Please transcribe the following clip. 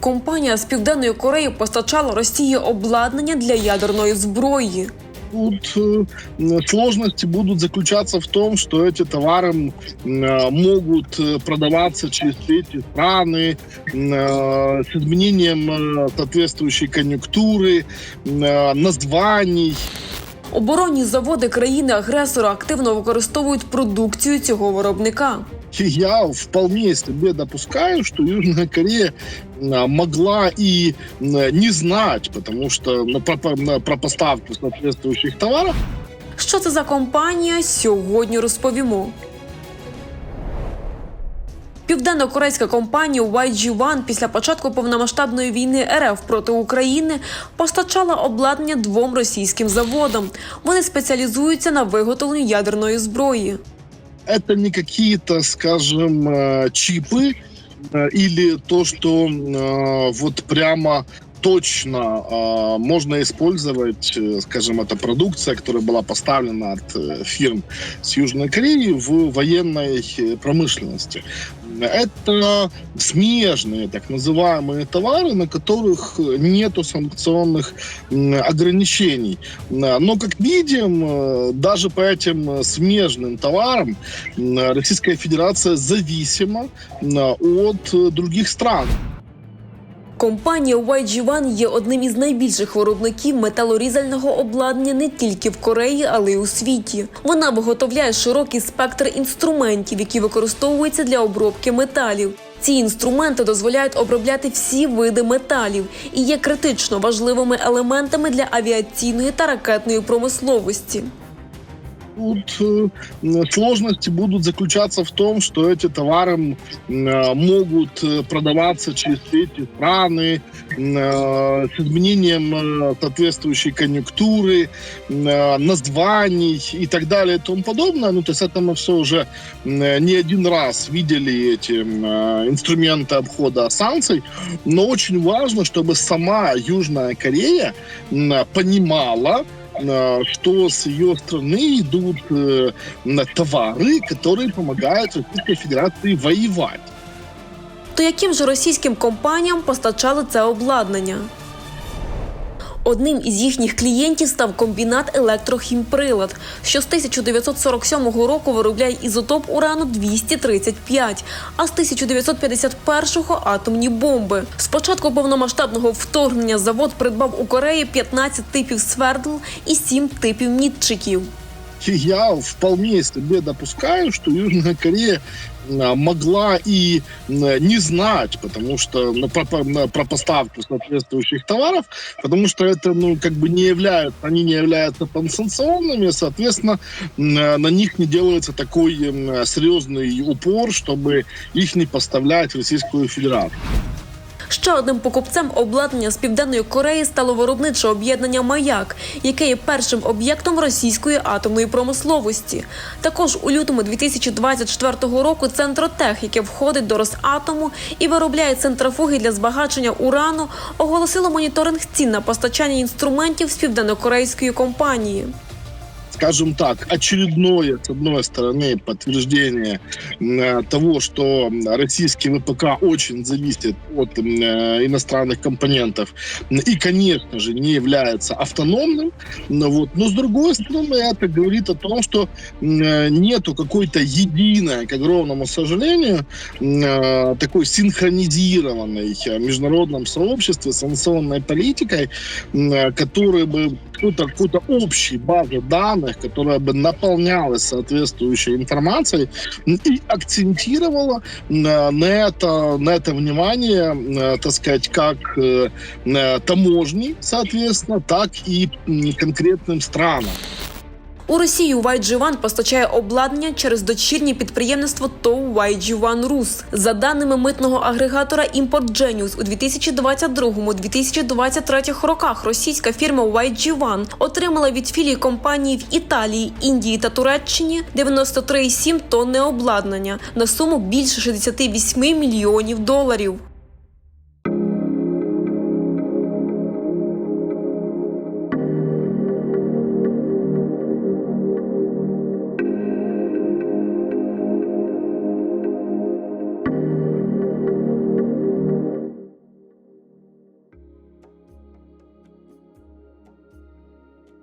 Компанія з південної Кореї постачала Росії обладнання для ядерної зброї. Тут э, сложности будут заключаться в том, что эти товары м, э, могут э, продаваться через третьи страны э, с изменением э, соответствующей конъюнктуры, э, названий. Оборонні заводи країни-агресора активно використовують продукцію цього виробника. Я вполне себе допускаю, что Южная Корея могла и не знать, потому что ну, про, про поставку соответствующих товаров Що це за компанія? Сьогодні розповімо. Південно-корейська компанія YG One після початку повномасштабної війни РФ проти України постачала обладнання двом російським заводам. Вони спеціалізуються на виготовленні ядерної зброї это не какие-то, скажем, э, чипы э, или то, что э, вот прямо точно э, можно использовать, э, скажем, это продукция, которая была поставлена от э, фирм с Южной Кореи в военной э, промышленности. Это смежные, так называемые товары, на которых нету санкционных м, ограничений. Э, Но, как видим, э, даже по этим э, смежным товарам м, Российская Федерация зависима м, от э, других стран. Компанія YG One є одним із найбільших виробників металорізального обладнання не тільки в Кореї, але й у світі. Вона виготовляє широкий спектр інструментів, які використовуються для обробки металів. Ці інструменти дозволяють обробляти всі види металів і є критично важливими елементами для авіаційної та ракетної промисловості. Тут э, сложности будут заключаться в том, что эти товары э, могут э, продаваться через третьи страны с изменением соответствующей конъюнктуры, названий и так далее и тому подобное. Ну, то есть это мы все уже не один раз видели эти инструменты обхода санкций, но очень важно, чтобы сама Южная Корея понимала, что с ее страны идут э, м, товары, которые помогают Российской Федерации воевать. То яким же російським компаніям постачали це обладнання? Одним із їхніх клієнтів став комбінат Електрохімприлад, що з 1947 року виробляє ізотоп урану 235, а з 1951-го – атомні бомби. З початку повномасштабного вторгнення завод придбав у Кореї 15 типів свердл і 7 типів мітчиків И я вполне себе допускаю, что Южная Корея м, могла и м, не знать, потому что ну, про, про- на- про поставку соответствующих товаров, потому что это, ну, как бы не являются, они не являются подсанкционными, соответственно, м, на них не делается такой м, серьезный упор, чтобы их не поставлять в Российскую Федерацию. Ще одним покупцем обладнання з південної Кореї стало виробниче об'єднання Маяк, яке є першим об'єктом російської атомної промисловості. Також у лютому 2024 року Центротех, яке входить до Росатому і виробляє центрафуги для збагачення урану, оголосило моніторинг цін на постачання інструментів з південнокорейської компанії. Скажем так, очередное, с одной стороны, подтверждение э, того, что российский ВПК очень зависит от э, иностранных компонентов и, конечно же, не является автономным. Ну Вот. Но, с другой стороны, это говорит о том, что э, нету какой-то единой, к огромному сожалению, такой синхронизированной международном сообществе санкционной политикой, которая бы какой-то какой-то общей базы данных, которая бы наполнялась соответствующей информацией м, и акцентировала на, на это на это внимание, э, так сказать, как э, э, таможни, соответственно, так и м, конкретным странам. У Росію YG One постачає обладнання через дочірнє підприємництво ТОВ YG One Rus. За даними митного агрегатора Import Genius, у 2022-2023 роках російська фірма YG One отримала від філії компанії в Італії, Індії та Туреччині 93,7 тонни обладнання на суму більше 68 мільйонів доларів.